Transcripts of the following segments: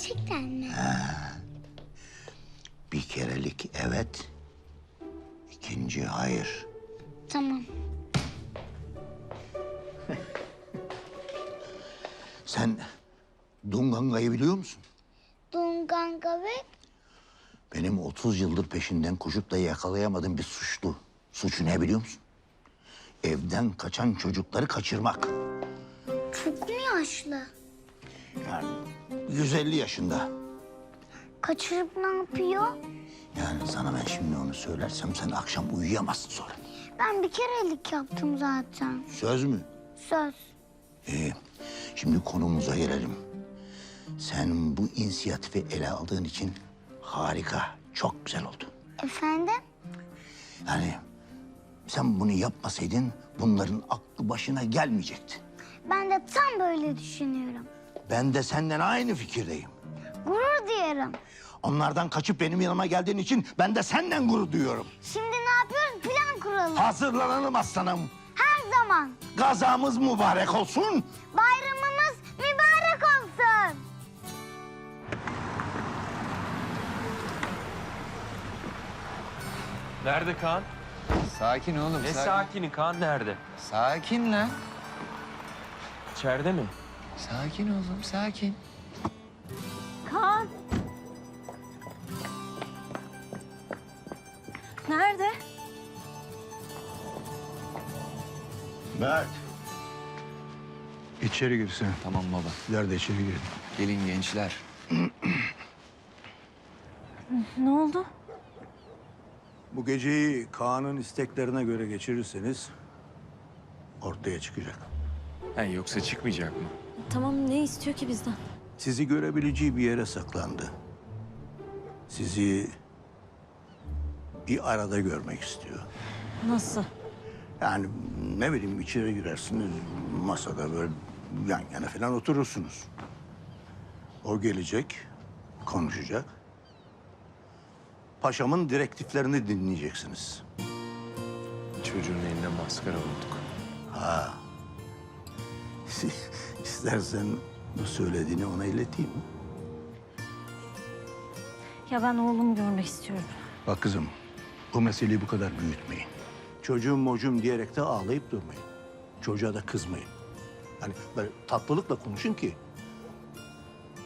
Gerçekten mi? Bir kerelik evet, ikinci hayır. Tamam. Sen Dunganga'yı biliyor musun? Dunganga ve Benim 30 yıldır peşinden koşup da yakalayamadığım bir suçlu. Suçu ne biliyor musun? Evden kaçan çocukları kaçırmak. çok mu yaşlı? Yani 150 yaşında. Kaçırıp ne yapıyor? Yani sana ben şimdi onu söylersem sen akşam uyuyamazsın sonra. Ben bir kerelik yaptım zaten. Söz mü? Söz. İyi. Şimdi konumuza gelelim. Sen bu inisiyatifi ele aldığın için harika, çok güzel oldu. Efendim? Yani sen bunu yapmasaydın bunların aklı başına gelmeyecekti. Ben de tam böyle düşünüyorum. Ben de senden aynı fikirdeyim. Gurur duyarım. Onlardan kaçıp benim yanıma geldiğin için ben de senden gurur duyuyorum. Şimdi ne yapıyoruz? Plan kuralım. Hazırlanalım aslanım. Her zaman. Gazamız mübarek olsun. Bayramımız mübarek olsun. Nerede Kaan? Sakin oğlum. Ne sakin. sakini Kaan nerede? Sakin lan. İçeride mi? Sakin oğlum, sakin. Kaan. Nerede? Mert. İçeri girsin. Tamam baba. Sizler de içeri girin. Gelin gençler. Ne oldu? Bu geceyi Kaan'ın isteklerine göre geçirirseniz ortaya çıkacak. Ha, yoksa çıkmayacak mı? Tamam ne istiyor ki bizden? Sizi görebileceği bir yere saklandı. Sizi bir arada görmek istiyor. Nasıl? Yani ne bileyim içeri girersiniz masada böyle yan yana falan oturursunuz. O gelecek, konuşacak. Paşamın direktiflerini dinleyeceksiniz. Çocuğun eline maskara olduk. İstersen bu söylediğini ona ileteyim. Ya ben oğlumu görmek istiyorum. Bak kızım, bu meseleyi bu kadar büyütmeyin. Çocuğum mocum diyerek de ağlayıp durmayın. Çocuğa da kızmayın. Hani böyle tatlılıkla konuşun ki...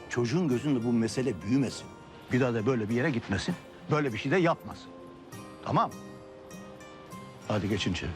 ...çocuğun gözünde bu mesele büyümesin. Bir daha da böyle bir yere gitmesin. Böyle bir şey de yapmasın. Tamam Hadi geçin içeri.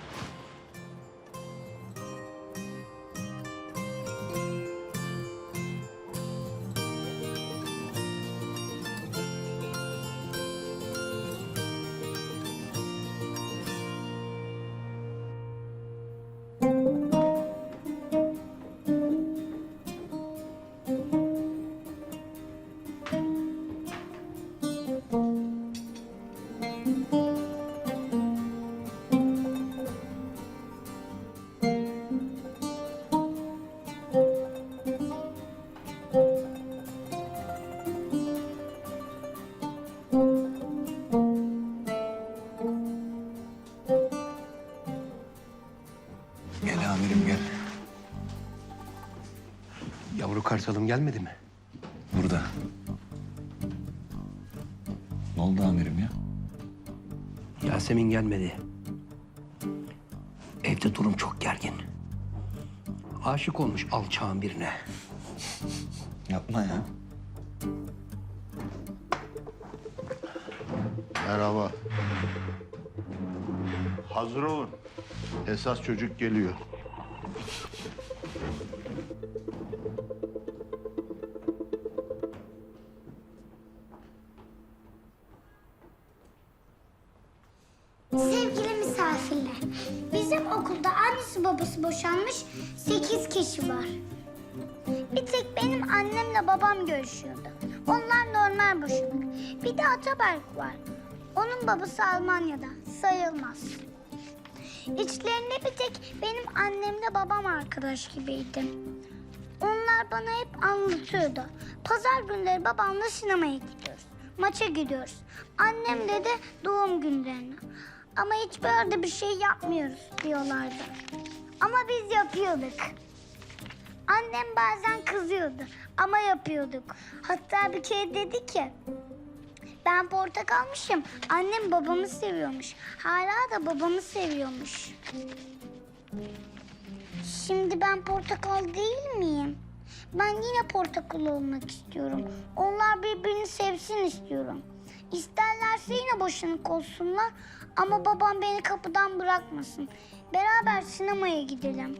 Kartalım gelmedi mi? Burada. Ne oldu amirim ya? Yasemin gelmedi. Evde durum çok gergin. Aşık olmuş alçağın birine. Yapma ya. Merhaba. Hazır olun. Esas çocuk geliyor. Annesi babası boşanmış sekiz kişi var. Bir tek benim annemle babam görüşüyordu. Onlar normal boşanık. Bir de Ataberk var. Onun babası Almanya'da, sayılmaz. İçlerinde bir tek benim annemle babam arkadaş gibiydi. Onlar bana hep anlatıyordu. Pazar günleri babamla sinemaya gidiyoruz. Maça gidiyoruz. Annemle de doğum günlerine. Ama hiç böyle bir şey yapmıyoruz diyorlardı. Ama biz yapıyorduk. Annem bazen kızıyordu ama yapıyorduk. Hatta bir kere dedi ki ben portakalmışım. Annem babamı seviyormuş. Hala da babamı seviyormuş. Şimdi ben portakal değil miyim? Ben yine portakal olmak istiyorum. Onlar birbirini sevsin istiyorum. İsterlerse yine boşanık olsunlar ama babam beni kapıdan bırakmasın. Beraber sinemaya gidelim.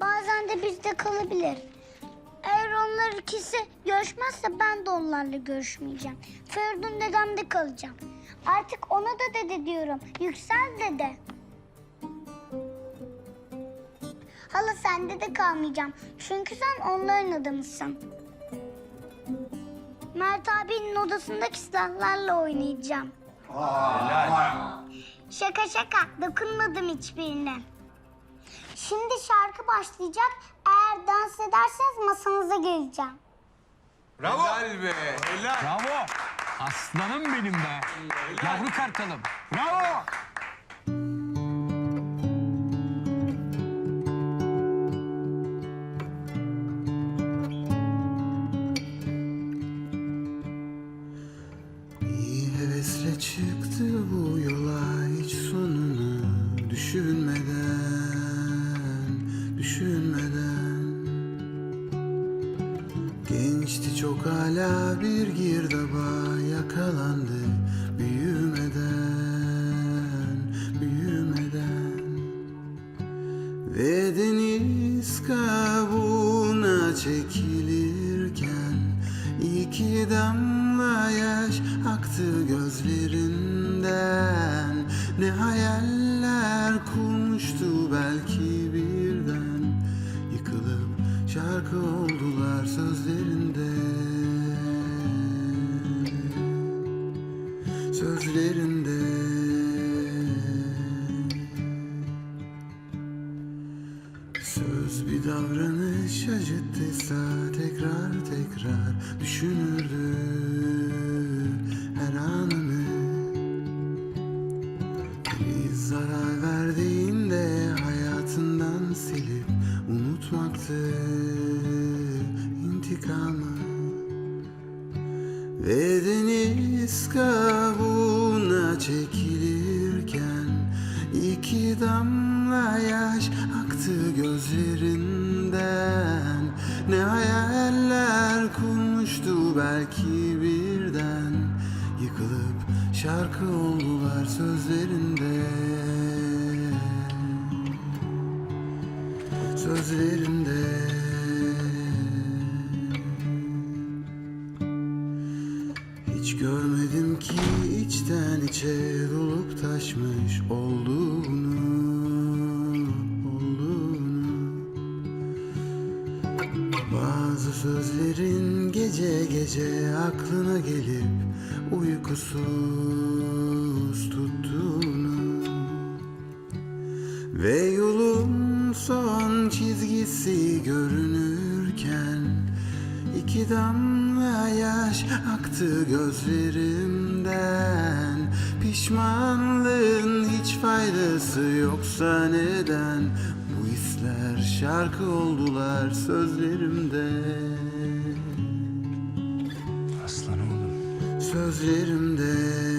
Bazen de bizde kalabilir. Eğer onlar ikisi görüşmezse ben de onlarla görüşmeyeceğim. Feridun dedemde kalacağım. Artık ona da dede diyorum. Yüksel dede. Hala sende de kalmayacağım. Çünkü sen onların adamısın. Mert abinin odasındaki silahlarla oynayacağım. Şaka şaka. Dokunmadım hiçbirine. Şimdi şarkı başlayacak. Eğer dans ederseniz masanıza geleceğim. Bravo. Aslanım benim be. Yavru kartalım. Bravo. Çekilirken iki damla yaş aktı gözlerinden. Ne hayaller kurmuştu belki birden. Yıkılıp şarkı oldular sözlerinde. Sözlerinde. Söz bir davranış acıttıysa tekrar tekrar düşünürdü. Her anını. Bir zarar verdiğinde hayatından silip unutmaktı. İntikamı. Ve deniz kabuğuna çekilirken iki damla yaş aktı gözlerinden Ne hayaller kurmuştu belki birden. Yıkılıp şarkı oldular sözlerinde. Sözlerinde. Hiç görmedim ki içten içe dolup taşmış olduğunu, Bazı sözlerin gece gece aklına gelip uykusuz tuttuğunu. Ve yolun son çizgisi görünürken iki damla yaş aktı gözlerimden Pişmanlığın hiç faydası yoksa neden hisler şarkı oldular sözlerimde Aslan oğlum. Sözlerimde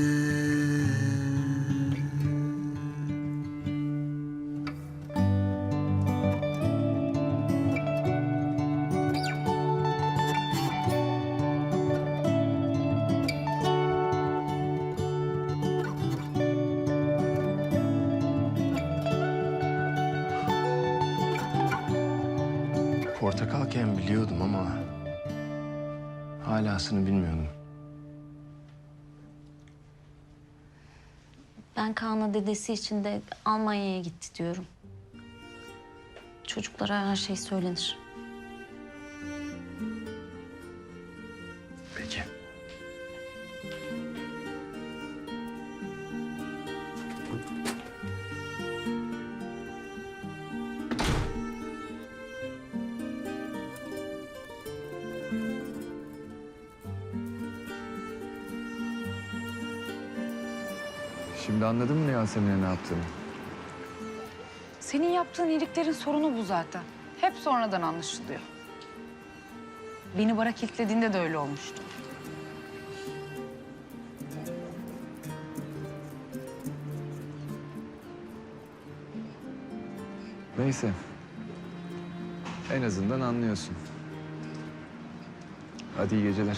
Portakalken biliyordum ama... ...halasını bilmiyordum. Ben Kaan'a dedesi için de Almanya'ya gitti diyorum. Çocuklara her şey söylenir. Şimdi anladın mı Yasemin'e ne yaptığını? Senin yaptığın iyiliklerin sorunu bu zaten. hep sonradan anlaşılıyor. Beni bara kilitlediğinde de öyle olmuştu. Neyse. En azından anlıyorsun. Hadi iyi geceler.